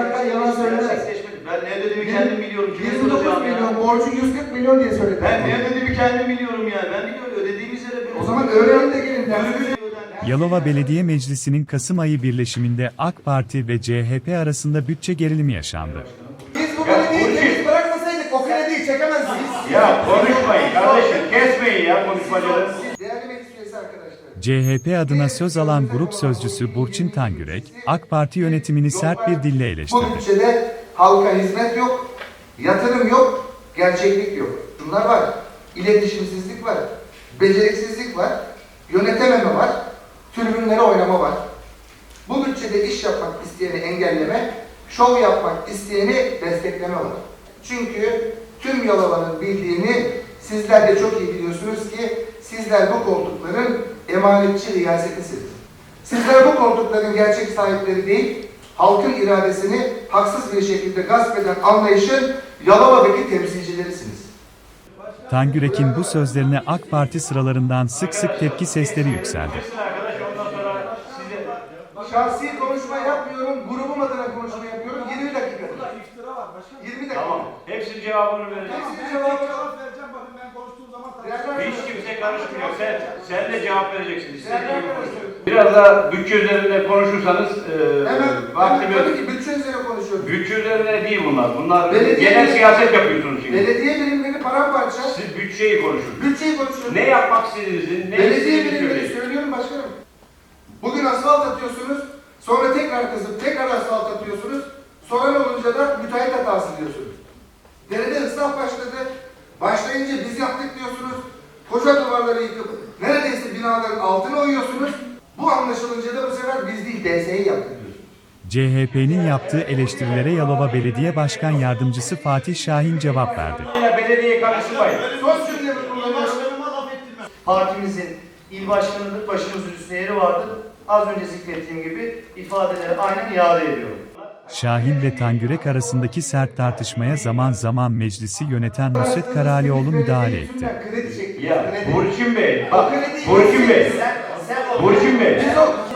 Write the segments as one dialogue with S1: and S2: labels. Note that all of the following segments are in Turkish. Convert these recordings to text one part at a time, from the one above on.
S1: olaraktan yalan söylemez.
S2: Ben ne dediğimi kendim biliyorum. Kime
S1: 29
S2: soracağım ya?
S1: milyon, borcu 140 milyon diye söyledi.
S2: Ben ne dediğimi kendim biliyorum yani. Ben biliyorum ödediğimiz yere.
S1: O zaman öğrenin de gelin
S2: öden-
S3: Yalova Belediye Meclisi'nin Kasım ayı birleşiminde AK Parti ve CHP arasında bütçe gerilimi yaşandı.
S1: Biz bu
S4: Burcu.
S1: temiz bırakmasaydık o krediyi çekemezdik.
S4: Ya konuşmayın kardeşim, kesmeyin ya konuşmacıları.
S3: CHP adına söz alan grup sözcüsü Burçin Tangürek, AK Parti yönetimini sert bir dille
S1: Bu
S3: eleştirdi.
S1: bütçede halka hizmet yok, yatırım yok, gerçeklik yok. Bunlar var. İletişimsizlik var, beceriksizlik var, yönetememe var, tribünlere oynama var. Bu bütçede iş yapmak isteyeni engelleme, şov yapmak isteyeni destekleme var. Çünkü tüm Yalova'nın bildiğini sizler de çok iyi biliyorsunuz ki sizler bu koltukların emanetçi riyasetisiniz. Sizler bu koltukların gerçek sahipleri değil, halkın iradesini haksız bir şekilde gasp eden anlayışın Yalova'daki temsilcilerisiniz.
S3: Tangürek'in bu sözlerine AK Parti sıralarından sık sık tepki sesleri yükseldi.
S4: Arkadaş ondan sonra size
S1: Şahsi konuşma yapmıyorum, grubum adına konuşma yapıyorum. 20 dakika. 20 dakika.
S4: tamam. Hepsinin cevabını vereceğim.
S1: Hepsinin cevabını
S5: vereceğim bakın ben konuştuğum zaman
S1: Değerli
S4: Hiç kimse karışmıyor. Sen, sen de cevap vereceksin. İstediğin
S1: Değerli
S4: gibi konuş.
S1: arkadaşlar.
S4: Biraz da bütçe üzerinde konuşursanız e,
S1: Hemen, hemen
S4: vaktimiz...
S1: tabii ki bütçe üzerine konuşuyoruz.
S4: Bütçe üzerine değil bunlar. Bunlar
S1: Belediye-
S4: genel siyaset yapıyorsunuz şimdi.
S1: Belediye birimleri paramparça,
S4: Siz bütçeyi konuşun.
S1: bütçeyi konuşuyoruz.
S4: Ne yapmak istediğinizi, ne
S1: Belediye
S4: istediğinizi
S1: birimleri
S4: söyleyin.
S1: söylüyorum başkanım. Bugün asfalt atıyorsunuz, sonra tekrar kızıp tekrar asfalt atıyorsunuz. Soran olunca da müteahhit hatası diyorsunuz. Derede ıslah başladı. Başlayınca biz yaptık diyorsunuz. Koca duvarları yıkıp neredeyse binaların altına oyuyorsunuz. Bu anlaşılınca da bu sefer biz değil DS'yi yaptık.
S3: CHP'nin yaptığı eleştirilere Yalova Belediye Başkan Yardımcısı Fatih Şahin cevap verdi.
S4: Ya belediyeye karışmayın.
S5: Laf ettirmem.
S2: Partimizin il başkanıdır, başımızın üstüne yeri vardır. Az önce zikrettiğim gibi ifadeleri aynen iade ediyorum.
S3: Şahin ve Tangürek arasındaki sert tartışmaya zaman zaman meclisi yöneten Nusret Karalioğlu müdahale etti.
S4: Ya. Burçin Bey, bak Burçin Bey, Burçin Bey,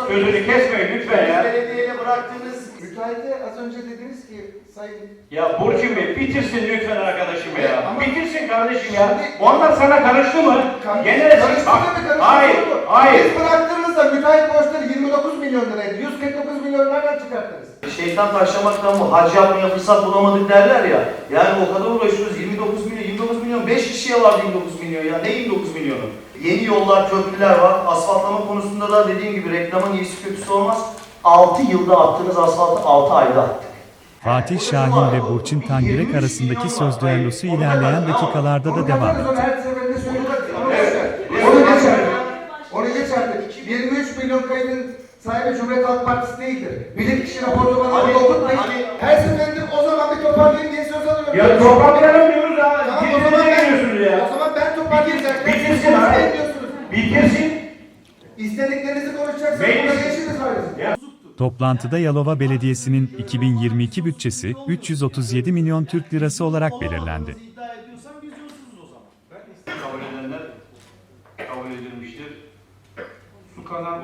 S4: sözünü kesmeyin lütfen ya.
S2: belediyeyle bıraktığınız
S1: müteahhite az önce dediniz ki sayın
S4: Ya Burçin Bey bitirsin lütfen arkadaşım ya.
S1: Ama-
S4: Bitirsin kardeşim ya. Onlar sana karıştı mı? Gene
S1: Karıştı mı, karıştı
S4: Hayır, hayır.
S1: Biz bıraktığımızda müteahhit borçları 29 milyon liraydı. 149 milyon nereden çıkarttınız?
S2: şeytan taşlamaktan bu hac yapmaya fırsat bulamadık derler ya. Yani o kadar uğraşıyoruz 29 milyon, 29 milyon 5 kişiye var 29 milyon ya. Ne 29 milyonu? Yeni yollar, köprüler var. Asfaltlama konusunda da dediğim gibi reklamın iyisi kötüsü olmaz. 6 yılda attığınız asfaltı 6 ayda attık.
S3: Fatih Şahin ve Burçin Tangürek arasındaki söz düellosu ilerleyen dakikalarda da devam etti.
S1: her seferinde söylüyoruz. Onu
S4: Evet.
S1: geçer. Onu geçer. Onu geçer. 23 milyon kaybın sahibi Cumhuriyet Halk Partisi değildir. Bilirkişi raporu bana
S2: Ali-
S1: okutmayın.
S2: Ali-
S1: Her seferinde o zaman bir toparlayayım diye söz alıyorum.
S4: Ya toparlayalım diyoruz ha.
S1: Tamam o
S4: Birbirinize
S1: zaman ben,
S4: geliyorsunuz ya.
S1: o zaman
S4: Bitirsin abi. Bitirsin.
S1: İstediklerinizi konuşacaksınız.
S4: Meclis-. Ya.
S3: Toplantıda Yalova Belediyesi'nin 2022 bütçesi 337 milyon Türk lirası olarak belirlendi.
S4: Kabul edenler kabul edilmiştir. Su kanan